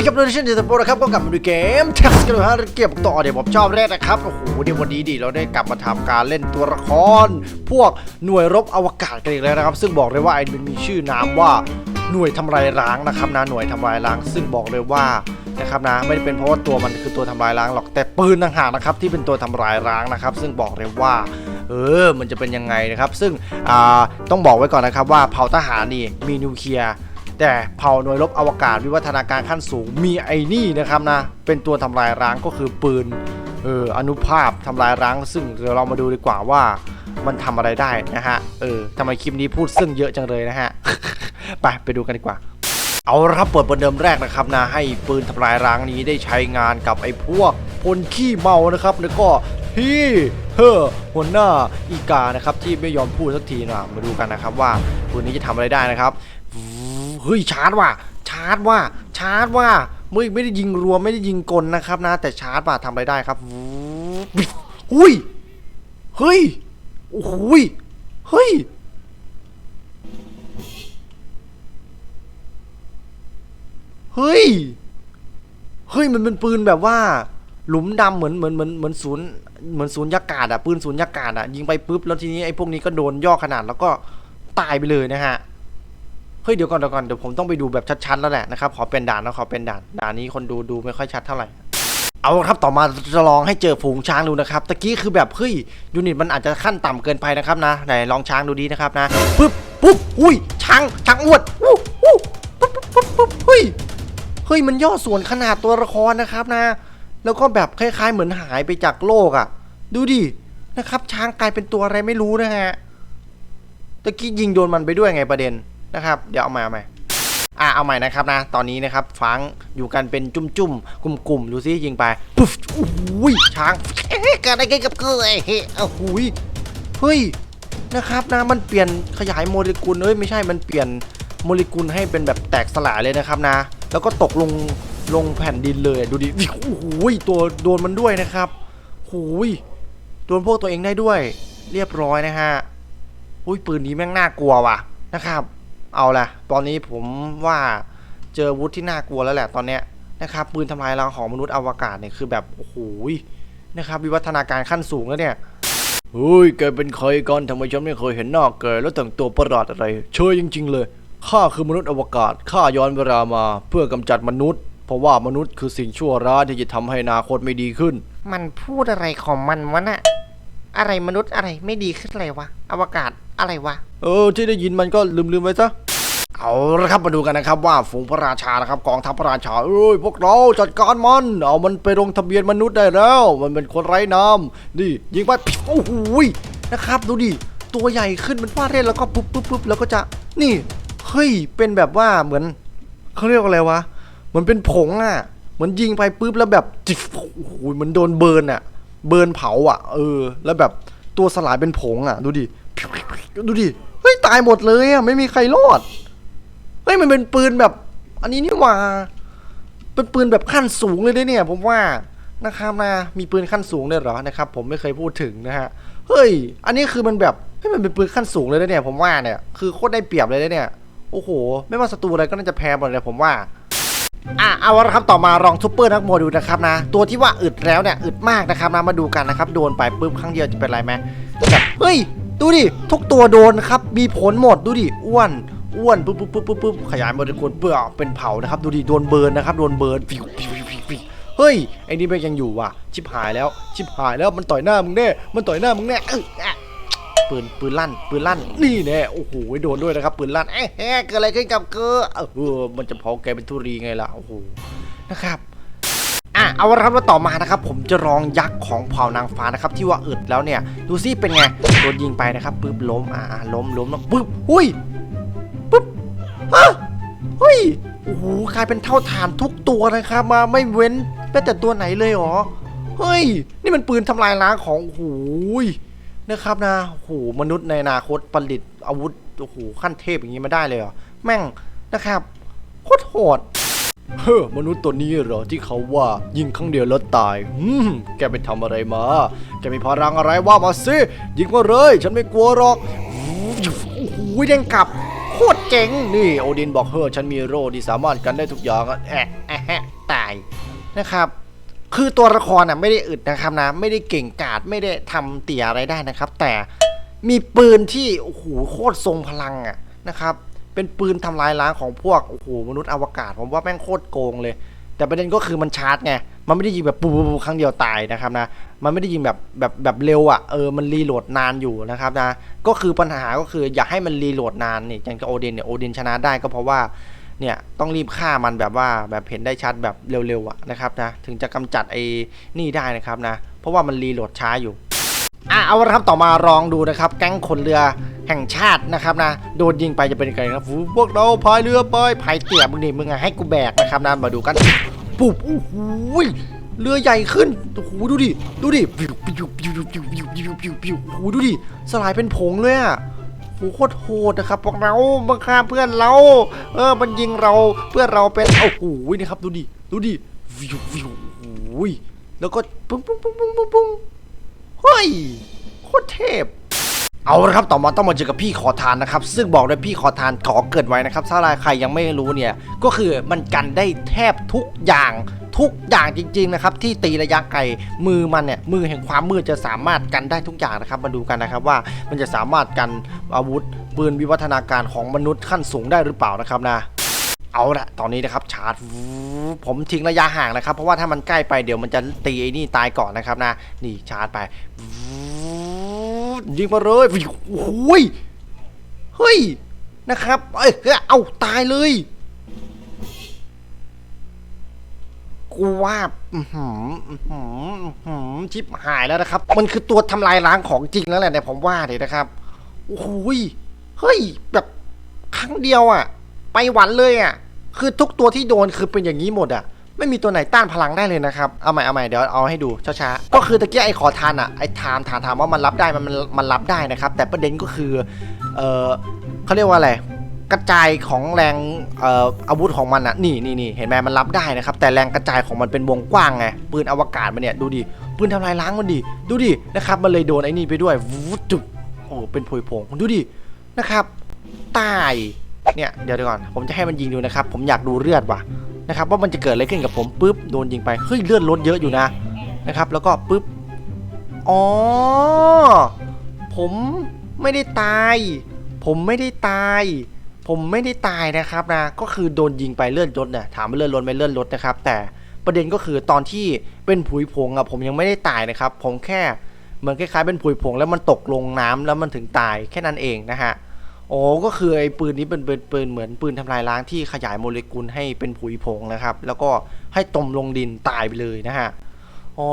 ดีครับทุกท่านเดซโปนะครับก็กลับมาดูเกมแท็กซ์กันฮะเก็บต่อเดี๋ยวผมชอบแรกนะครับโอ้โหเดี๋ยววันนี้ดิเราได้กลับมาทำการเล่นตัวละคร พวกหน่วยรบอวกาศกันอีกแล้วนะครับ ซึ่งบอกเลยว่าไอ้มันมีชื่อนามว่าหน่วยทำลายล้างนะครับนะหน่วยทำลายล้าง ซึ่งบอกเลยว่านะครับนะไม่ได้เป็นเพราะว่าตัวมันคือตัวทำลายล้างหรอกแต่ปืนต่างหากนะครับที่เป็นตัวทำลายล้างนะครับ ซึ่งบอกเลยว่าเออมันจะเป็นยังไงนะครับ ซึ่งต้องบอกไว้ก่อนนะครับว่าเผ่าทหารนี่มีนิวเคลียร์ แต่เผ่าหน่วยรบอวกาศวิวัฒนาการขั้นสูงมีไอ้นี่นะครับนะ เป็นตัวทำลายร้างก็คือปืนเอออนุภาพทำลายร้าง ซึ่งเดี๋ยวเรามาดูดีกว่าว่ามันทำอะไรได้นะฮะเออทำไมคลิปนี้พูดซึ่งเยอะจังเลยนะฮะไปไปดูกันดีกว่า เอาละครับเปิดประเดิมแรกนะครับนะให้ปืนทำลายร้างนี้ได้ใช้งานกับไอ้พวก พลขี้เมานะครับ แล้วก็พี่เฮอหัวหน้าอีกานะครับที่ไม่ยอมพูดสักทีนะมาดูกันนะครับว่าปืนนี้จะทำอะไรได้นะครับเฮ้ยชาร์จว่ะชาร์จว่ะชาร์จว่ะไม่ไม่ได้ยิงรัวไม่ได้ยิงกลนะครับนะ แต่ชาร์จว่ะทำอะไรได้ครับหุยเฮ้ยโอ้โหยเฮ้ยเฮ้ย เฮ้ย มันเป็นปืนแบบว่า หลุมดำเหมือนเหมือนเหมือนเหมือนศูนย์เหมือนศูนย์ยากาศอะปืนศูนย์ยากาศอะยิงไปปุ๊บแล้วทีนี้ไอ้พวกนี้ก็โดนย่อขนาดแล้วก็ตายไปเลยนะฮะเฮ้ยเดี๋ยวก่อนเดี๋ยวก่อนเดี๋ยวผมต้องไปดูแบบชัดๆแล้วแหละนะครับขอเป็นด่านนะขอเป็นด่านด่านนี้คนดูดูไม่ค่อยชัดเท่าไหร่เอาครับต่อมาจะลองให้เจอฝูงช้างดูนะครับตะกี้คือแบบเฮ้ยยูนิตมันอาจจะขั้นต่ำเกินไปนะครับนะไหนลองช้างดูดีนะครับนะปุ๊บปุ๊บอุ้ยช้างช้างอวดอู้อู้ปุ๊บปุ๊บปุ๊บเฮ้ยเฮ้ยมันย่อส่วนขนาดตัวละครนะครับนะ แล้วก็แบบคล้ายๆ เหมือนหายไปจากโลกอะ่ะ ดูดินะครับ ช้างกลายเป็นตัวอะไรไม่รู้นะฮะตะกี้ยิงโดนมันไปด้วยไงประเด็นนะครับ เดี๋ยวเอาใหม่เอาใหม่อะเอาใหม่นะครับนะ ตอนนี้นะครับฟังอยู่กันเป็นจุ่มๆกลุ่มๆดูซิยิงไปปุ๊บโอ้โหช้างเกิดอะไรขึ้นกับกูเอ้ยเฮ้ยโอ้โหเฮ้ยนะครับนะมันเปลี่ยนขยายโมเลกุลเอ้ยไม่ใช่มันเปลี่ยนโมเลกุลให้เป็นแบบแตกสลายเลยนะครับนะ แล้วก็ตกลง ลงแผ่นดินเลยดูดิโอ้โหตัวโดนมันด้วยนะครับหูยโดนพวกตัวเองได้ด้วย เรียบร้อยนะฮะอุ้ยปืนนี้แม่งน่ากลัวว่ะนะครับ เอาละตอนนี้ผมว่าเจอวุธที่น่ากลัวแล้วแหละตอนเนี้ยนะครับปืนทำลายล้างของมนุษย์อวกาศเนี่ยคือแบบโอ้โหนะครับวิวัฒนาการขั้นสูงแล้วเนี่ยเฮ้ยแกเป็นใครกันทำไมฉันไม่เคยเห็นหน้าแกแล้วแต่งตัวประหลาดอะไร เชยจริง ๆ เลยข้าคือมนุษย์อวกาศข้าย้อนเวลามาเพื่อกำจัดมนุษย์ เพราะว่ามนุษย์คือสิ่งชั่วร้ายที่จะทำให้อนาคตไม่ดีขึ้น มันพูดอะไรของมันวะน่ะ อะไรมนุษย์อะไรไม่ดีขึ้นอะไรวะ อวกาศอะไรวะ เออ ที่ได้ยินมันก็ลืมๆไปซะ เอาละครับมาดูกันนะครับว่าฝูงพระราชานะครับกองทัพพระราชาเอ้ยพวกเราจัดการมัน เอามันไปลงทะเบียนมนุษย์ได้แล้ว มันเป็นคนไร้น้ำนี่ยิงไปโอ้โหยนะครับดูดิตัวใหญ่ขึ้นมันว่าเล่นแล้วก็ปุ๊บปุ๊บปุ๊บแล้วก็จะนี่เฮ้ยเป็นแบบว่าเหมือนเขาเรียกว่าอะไรวะ เหมือนเป็นผงอะเหมือนยิงไปปุ๊บแล้วแบบจิบโอ้โหเหมันโดนเบิร์นอะ เบิร์นเผาอะ เออ แล้วแบบตัวสลายเป็นผงอะ ดูดิดูดิเฮ้ยตายหมดเลยอะไม่มีใครรอดเฮ้ยมันเป็นปืนแบบ อันนี้นี่หว่าเป็นปืนแบบขั้นสูงเลยด้วยเนี่ย ผมว่านะครับนะมีปืนขั้นสูงเลยเหรอนะครับ ผมไม่เคยพูดถึงนะฮะเฮ้ย อันนี้คือมันแบบเฮ้ยมันเป็นปืนขั้นสูงเลยนะเนี่ย ผมว่าเนี่ยคือโคตรได้เปรียบเลยนะเนี่ยโอ้โห ไม่ว่าศัตรูอะไรก็น่าจะแพ้หมดเลยผมว่า อะเอาละครับต่อมาลองซูเปอร์นักโมดูนะครับนะ ตัวที่ว่าอึดแล้วเนี่ยอึดมากนะครับนะมาดูกันนะครับโดนไปปุ๊บครั้งเดียวจะเป็นไรไหมแบบเฮ้ย ดูดิ ทุกตัวโดนครับมีผลหมดดูดิอ้วนอ้วนปุ๊บปุ๊บปุ๊บปุ๊บปุ๊บขยายโมเลกุลเพื่อเป็นเผานะครับดูดิโดนเบิร์นนะครับโดนเบิร์นฟิวฟิวฟิวฟิวเฮ้ยไอ้นี่ม่งยังอยู่ว่ะชิบหายแล้วชิบหายแล้วมันต่อยหน้ามึงแน่มันต่อยหน้ามึงแน่ ปืนปืนลั่นปืนลั่นนี่แน่โอ้โหโดนด้วยนะครับปืนลั่นเอ๊ะเอ๊ะเกิดอะไรขึ้นกับเกอเออมันจะเผาแกเป็นทุรีไงล่ะโอ้โหนะครับอะเอาละครับแล้วต่อมานะครับ ผมจะลองยักษ์ของเผ่านางฟ้านะครับ ที่ว่าอึดแล้วเนี่ยดูซิเป็นไงโดนยิงไปนะครับปึ๊บล้มอ่าล้มล้มแล้วปึ๊บหุ้ยปึ๊บฮะเฮ้ยโอ้โหกลายเป็นเท่าฐานทุกตัวนะครับ มาไม่เว้นแม้แต่ตัวไหนเลยหรอเฮ้ย นี่มันปืนทำลายล้างของโอ้ย นะครับนะโอ้โหมนุษย์ในอนาคตผลิตอาวุธโอ้โหขั้นเทพอย่างนี้มาได้เลยเหรอแม่งนะครับโคตรโหดเฮ้อมนุษย์ตัวนี้เหรอที่เขาว่ายิงครั้งเดียวแล้วตายอืมแกไปทำอะไรมา แกมีพลังอะไรว่ามาสิยิงมาเลย ฉันไม่กลัวหรอกโอ้โหเด้งกลับโคโคตรเจ๋งนี่โอดินบอกเฮ้อฉันมีโร่ที่สามารถกันได้ทุกอย่างอะแอะแอะแอะตายนะครับ คือตัวละครอะไม่ได้อึดนะครับนะ ไม่ได้เก่งกาจไม่ได้ทำเตี่ยอะไรได้นะครับ แต่มีปืนที่โอ้โหโคตรทรงพลังอะนะครับ เป็นปืนทำลายล้างของพวกโอ้โหมนุษย์อวกาศ ผมว่าแม่งโคตรโกงเลย แต่ประเด็นก็คือมันชาร์จไงมันไม่ได้ยิงแบบปูปูครั้งเดียวตายนะครับนะมันไม่ได้ยิงแบบแบบแบบเร็วอะเออมันรีโหลดนานอยู่นะครับนะก็คือปัญหาก็คืออย่าให้มันรีโหลดนานนี่อย่างกับโอเดนเนี่ยโอเดนชนะได้ก็เพราะว่า เนี่ยต้องรีบฆ่ามันแบบว่าแบบเห็นได้ชัดแบบเร็วๆอะนะครับนะถึงจะกำจัดไอ้นี่ได้นะครับนะ เพราะว่ามันรีโหลดช้าอยู่อะเอาละครับต่อมาลองดูนะครับ แก๊งคนเรือแห่งชาตินะครับนะโดนยิงไปจะเป็นไงครับฟูพวกเราพายเรือไปพายเตี่ยมึงดิมึงอะให้กูแบกนะครับนะมาดูกันปุ๊บโอ้โหเรือใหญ่ขึ้นโอ้โหดูดิดูดิปิวปิวปิวปิวปิวปิวปิวปิวโอ้โหดูดิสลายเป็นผงเลยอะ โหโคตรโหดนะครับพวกเราบังคับเพื่อนเรา เออมันยิงเราเพื่อนเราเป็นโอ้โหนะครับดูดิดูดิวิววิวโอ้ยแล้วก็ปุ้งปุ้งปุ้งปุ้งปุ้งปุ้งเฮ้ยโคตรเทพ เอาละครับต่อมาต้องมาเจอกับพี่ขอทานนะครับ ซึ่งบอกเลยพี่ขอทานขอเกิดไว้นะครับ ถ้าใครยังไม่รู้เนี่ย ก็คือมันกันได้แทบทุกอย่างทุกอย่างจริง ๆ นะครับ ที่ตีระยะไกลมือมันเนี่ยมือแห่งความมืดจะสามารถกันได้ทุกอย่างนะครับมาดูกันนะครับว่ามันจะสามารถกันอาวุธปืนวิวัฒนาการของมนุษย์ขั้นสูงได้หรือเปล่านะครับนะเอาละตอนนี้นะครับชาร์จผมทิ้งระยะห่างนะครับ เพราะว่าถ้ามันใกล้ไปเดี๋ยวมันจะตีไอ้นี่ตายก่อนนะครับนะนี่ชาร์จไป ยิงมาเลยโอ้ยเฮ้ยนะครับเอ้ยเอาตายเลยกูว่าหืออื้อหืออื้อหือชิปหายแล้วนะครับ มันคือตัวทำลายล้างของจริงแล้วแหละเนี่ยผมว่าเลยนะครับโอ้โหยเฮ้ยแบบครั้งเดียวอะ ไปหวันเลยอะ คือทุกตัวที่โดนคือเป็นอย่างนี้หมดอะ ไม่มีตัวไหนต้านพลังได้เลยนะครับเอาใหม่เอาใหม่เดี๋ยวเอาให้ดูช้าๆก็คือตะเกียไอ้ขอทานอะไอ้ทามถามถามว่ามันรับได้มันมันมันรับได้นะครับ แต่ประเด็นก็คือเออเขาเรียกว่าอะไรกระจายของแรงเอ่ออาวุธของมันอะนี่นี่นี่เห็นไหมมันรับได้นะครับ แต่แรงกระจายของมันเป็นวงกว้างไงปืนอวกาศมันเนี่ยดูดิปืนทำลายล้างมันดิดูดินะครับมันเลยโดนไอ้นี่ไปด้วยวูดจุบโอ้เป็นผุยผงดูดินะครับตายเนี่ยเดี๋ยวก่อน ผมจะให้มันยิงดูนะครับ ผมอยากดูเลือดว่ะ นะครับว่ามันจะเกิดอะไรขึ้นกับผมปุ๊บโดนยิงไปเฮ้ยเลือดลดเยอะอยู่นะนะครับ แล้วก็ปุ๊บอ๋อผมไม่ได้ตาย ผมไม่ได้ตาย ผมไม่ได้ตายนะครับนะก็คือโดนยิงไปเลือดลดเนี่ยถามว่าเลือดลดไหมเลือดลดนะครับ แต่ประเด็นก็คือตอนที่เป็นผุยผงอะผมยังไม่ได้ตายนะครับ ผมแค่เหมือนคล้ายๆเป็นผุยผงแล้วมันตกลงน้ำแล้วมันถึงตายแค่นั้นเองนะฮะ โอ้ก็คือไอ้ปืนนี้เป็นปืนปืนเหมือนปืนทำลายล้างที่ขยายโมเลกุลให้เป็นผุยผงนะครับ แล้วก็ให้ตมลงดินตายไปเลยนะฮะอ๋อ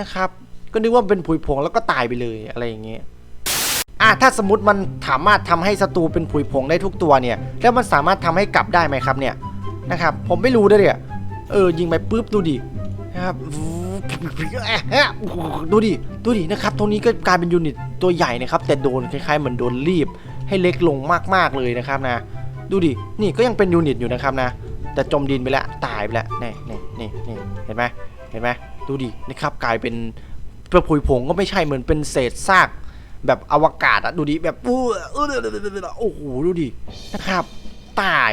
นะครับ ก็นึกว่าเป็นผุยผงแล้วก็ตายไปเลยอะไรอย่างเงี้ยอะถ้าสมมติมันสามารถทำให้ศัตรูเป็นผุยผงได้ทุกตัวเนี่ย แล้วมันสามารถทำให้กลับได้ไหมครับเนี่ยนะครับ ผมไม่รู้ด้วยเนี่ยเออยิงไปปุ๊บดูดินะครับ ดูดิ ดูดินะครับ ตรงนี้ก็กลายเป็นยูนิตตัวใหญ่นะครับ แต่โดนคล้ายๆเหมือนโดนรีบ ให้เล็กลงมากๆเลยนะครับนะ ดูดิ นี่ก็ยังเป็นยูนิตอยู่นะครับนะ แต่จมดินไปแล้วตายไปแล้วนี่นี่นี่นี่เห็นไหมเห็นไหมดูดิ นะครับ กลายเป็นประผุยผงก็ไม่ใช่เหมือนเป็นเศษซาก แบบอวกาศอะดูดิ แบบอู้โอ้โห ดูดิ นะครับ ตาย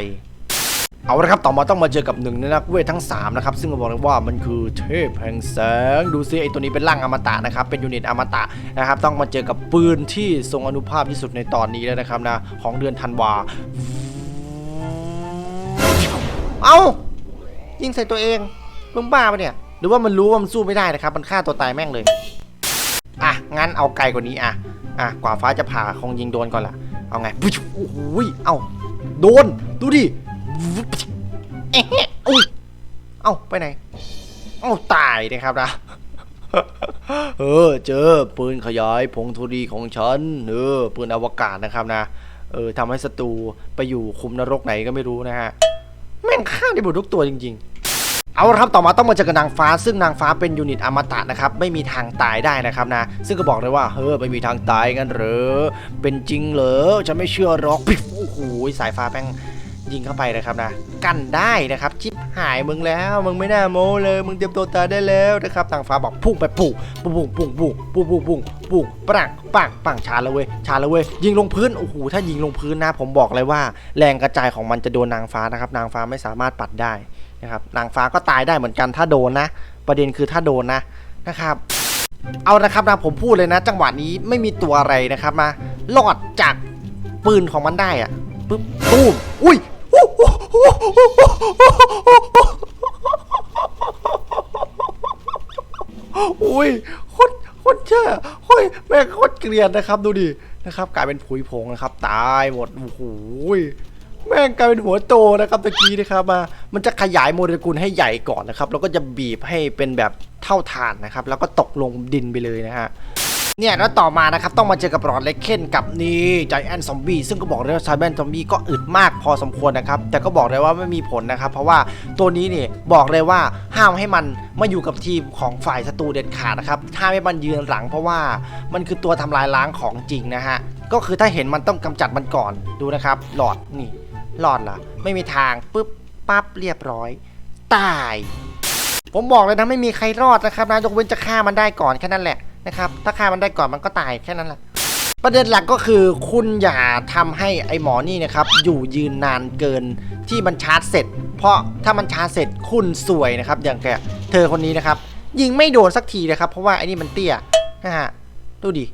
เอาละครับต่อมาต้องมาเจอกับหนึ่งในนักเวททั้ง3นะครับซึ่งบอกเลยว่ามันคือเทพแห่งแสงดูซิไอตัวนี้เป็นร่างอมตะนะครับเป็นยูนิตอมตะนะครับต้องมาเจอกับปืนที่ทรงอนุภาพที่สุดในตอนนี้แล้วนะครับนะของเดือนธันวาเอายิงใส่ตัวเองมึงบ้าปะเนี่ย หรือว่ามันรู้ว่ามันสู้ไม่ได้นะครับ มันฆ่าตัวตายแม่งเลยอะงั้นเอาไกลกว่านี้อะอะกว่าฟ้าจะผ่าคงยิงโดนก่อนล่ะเอาไงปุ๊บโอ้โหยเอ้าโดนดูดิ เอ๊ะอุ้ย เอ้าไปไหน เอ้าตายนะครับนะ เออ เจอปืนขยายผงธุรีของฉัน เออ ปืนอวกาศนะครับนะ เออทำให้ศัตรูไปอยู่คุมนรกไหนก็ไม่รู้นะฮะ แม่งฆ่าได้หมดทุกตัวจริง ๆเอาละครับต่อมาต้องมาเจอกับนางฟ้า ซึ่งนางฟ้าเป็นยูนิตอมตะนะครับไม่มีทางตายได้นะครับนะ ซึ่งก็บอกเลยว่าเฮ้อไม่มีทางตายกันเหรอเป็นจริงเหรอฉันไม่เชื่อหรอกปิ๊บโอ้โหสายฟ้าแม่ง ยิงเข้าไปนะครับนะ กันได้นะครับชิปหายมึงแล้ว มึงไม่น่าโม้เลย มึงเตรียมตัวตายได้แล้วนะครับนางฟ้าบอกพุ่งไปปุ่งปุ่งปุ่งปุ่งปุ่งปุ่งปุ่งปุ่งปุ่งปังปังปังชาล้วเว้ยชาล้วเว้ยยิงลงพื้นโอ้โหถ้ายิงลงพื้นนะผมบอกเลยว่า แรงกระจายของมันจะโดนนางฟ้านะครับ นางฟ้าไม่สามารถปัดได้นะครับนางฟ้าก็ตายได้เหมือนกันถ้าโดนนะ ประเด็นคือถ้าโดนนะนะครับเอานะครับนะผมพูดเลยนะ จังหวะนี้ไม่มีตัวอะไรนะครับมา รอดจากปืนของมันได้อะปึ๊บตูมอุ้ย อุ้ยโคตรโคตรเชื่อเฮ้ยแม่งโคตรเกลียดนะครับ ดูดินะครับ กลายเป็นผุยผงนะครับ ตายหมดโอ้โหแม่งกลายเป็นหัวโตนะครับตะกี้นะครับมา มันจะขยายโมเลกุลให้ใหญ่ก่อนนะครับ แล้วก็จะบีบให้เป็นแบบเท่าฐานนะครับ แล้วก็ตกลงดินไปเลยนะฮะ เนี่ยแล้วต่อมานะครับต้องมาเจอกับรอนเลเคนกับนี่ใจแอนซอมบี้ซึ่งก็บอกเลยว่าไซแอนซอมบี้ก็อึดมากพอสมควรนะครับ แต่ก็บอกเลยว่าไม่มีผลนะครับ เพราะว่าตัวนี้เนี่ยบอกเลยว่าห้ามให้มันมาอยู่กับทีมของฝ่ายศัตรูเด็ดขาดนะครับห้ามให้มันยืนหลัง เพราะว่ามันคือตัวทำลายล้างของจริงนะฮะก็คือถ้าเห็นมันต้องกำจัดมันก่อนดูนะครับ หลอดนี่หลอดล่ะ ไม่มีทางปุ๊บปั๊บเรียบร้อย ตาย ผมบอกเลยนะไม่มีใครรอดนะครับนะยกเว้นจะฆ่ามันได้ก่อนแค่นั้นแหละ นะครับ ถ้าฆ่ามันได้ก่อนมันก็ตายแค่นั้นแหละ ประเด็นหลักก็คือคุณอย่าทำให้ไอหมอนี่นะครับ อยู่ยืนนานเกินที่มันชาร์จเสร็จ เพราะถ้ามันชาร์จเสร็จคุณสวยนะครับ อย่างแกเธอคนนี้นะครับ ยิงไม่โดนสักทีนะครับ เพราะว่าไอ้นี่มันเตี้ยนะฮะดูดิ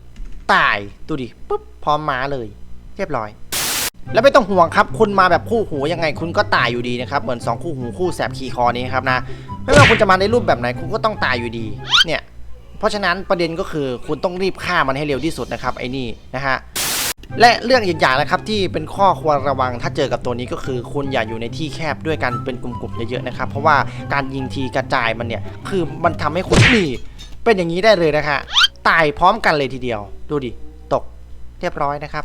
ตายดูดิปุ๊บพร้อมมาเลย เรียบร้อย แล้วไม่ต้องห่วงครับ คุณมาแบบคู่หูยังไงคุณก็ตายอยู่ดีนะครับเหมือน 2 คู่หูคู่แสบคีคอนี้ครับนะไม่ว่าคุณจะมาในรูปแบบไหนคุณก็ต้องตายอยู่ดี เนี่ย เพราะฉะนั้นประเด็นก็คือคุณต้องรีบฆ่ามันให้เร็วที่สุดนะครับไอ้นี่นะฮะและเรื่องอีกอย่างนะครับที่เป็นข้อควรระวังถ้าเจอกับตัวนี้ก็คือ คุณอย่าอยู่ในที่แคบด้วยกันเป็นกลุ่มๆเยอะๆนะครับ เพราะว่าการยิงทีกระจายมันเนี่ยคือมันทำให้คุณนี่เป็นอย่างนี้ได้เลยนะฮะตายพร้อมกันเลยทีเดียว ดูดิตกเรียบร้อยนะครับ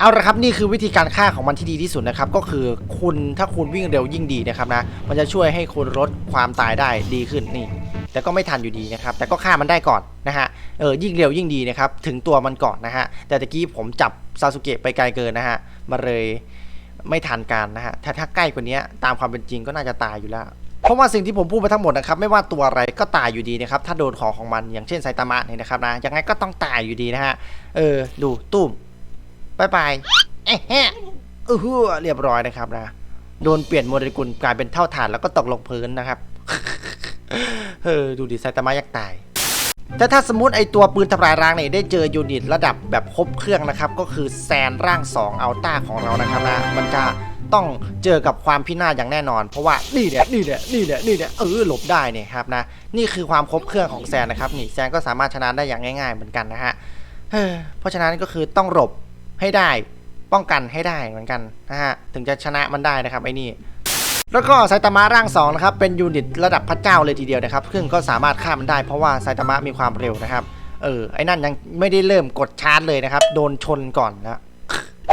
เอาละครับนี่คือวิธีการฆ่าของมันที่ดีที่สุดนะครับ ก็คือคุณถ้าคุณวิ่งเร็วยิ่งดีนะครับนะมันจะช่วยให้คุณลดความตายได้ดีขึ้นนี่ แต่ก็ไม่ทันอยู่ดีนะครับ แต่ก็ฆ่ามันได้ก่อนนะฮะ เออ ยิ่งเร็วยิ่งดีนะครับ ถึงตัวมันก่อนนะฮะ แต่ตะกี้ผมจับซาสุเกะไปไกลเกินนะฮะ มาเลยไม่ทันการนะฮะ ถ้าถ้าใกล้กว่านี้ตามความเป็นจริงก็น่าจะตายอยู่แล้ว เพราะว่าสิ่งที่ผมพูดไปทั้งหมดนะครับ ไม่ว่าตัวอะไรก็ตายอยู่ดีนะครับ ถ้าโดนของของมัน อย่างเช่นไซตามะเนี่ยนะครับนะ ยังไงก็ต้องตายอยู่ดีนะฮะ เออ ดูตุ้มบายบายเอ๊ะเฮ้ออหือเรียบร้อยนะครับนะ โดนเปลี่ยนโมเลกุลกลายเป็นเท่าฐานแล้วก็ตกลงพื้นนะครับ เออดูดิไซตามะยักตาย แต่ถ้าสมมติไอตัวปืนทำลายล้างเนี่ยได้เจอยูนิตระดับแบบครบเครื่องนะครับ ก็คือแซนร่าง2อัลต้าของเรานะครับนะมันจะต้องเจอกับความพินาศอย่างแน่นอน เพราะว่านี่เนี่ยนี่เนี่ยนี่เนี่ยนี่เนี่ยเออหลบได้เนี่ยครับนะนี่คือความครบเครื่องของแซนนะครับนี่แซนก็สามารถชนะได้อย่างง่าย ๆ เหมือนกันนะฮะเออเพราะฉะนั้นก็คือต้องหลบให้ได้ป้องกันให้ได้เหมือนกันนะฮะถึงจะชนะมันได้นะครับไอ้นี่ แล้วก็ไซตามะร่าง2นะครับเป็นยูนิตระดับพระเจ้าเลยทีเดียวนะครับซึ่งก็สามารถฆ่ามันได้เพราะว่าไซตามะมีความเร็วนะครับเออไอ้นั่นยังไม่ได้เริ่มกดชาร์จเลยนะครับโดนชนก่อนนะ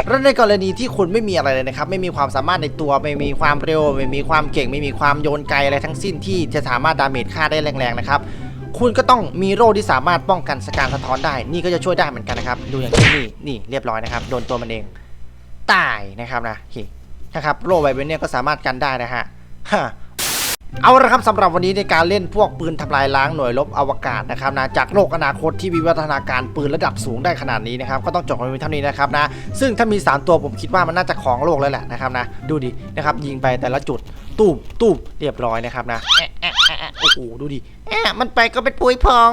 แล้วในกรณีที่คุณไม่มีอะไรเลยนะครับ ไม่มีความสามารถในตัวไม่มีความเร็ว ไม่มีความเก่ง ไม่มีความโยนไกลอะไรทั้งสิ้นที่จะสามารถดาเมจฆ่าได้แรงๆนะครับคุณก็ต้องมีโร่ที่สามารถป้องกันสการสะท้อนได้ นี่ก็จะช่วยได้เหมือนกันนะครับ ดูอย่างนนี่นี่เรียบร้อยนะครับ โดนตัวมันเอง ตายนะครับนะเค นะครับโร่ไวเบนเนี่ยก็สามารถกันได้นะฮะเอาละครับสำหรับวันนี้ในการเล่นพวกปืนทำลายล้างหน่วยรบอวกาศนะครับนะจากโลกอนาคตที่วิวัฒนาการปืนระดับสูงได้ขนาดนี้นะครับก็ต้องจบกันไปเท่านี้นะครับนะซึ่งถ้ามี 3 ตัวผมคิดว่ามันน่าจะของโลกแล้วแหละนะครับนะดูดินะครับยิงไปแต่ละจุดตูบตูบเรียบร้อยนะครับนะโอ้โหดูดิแอะมันไปก็เป็นปุยพอง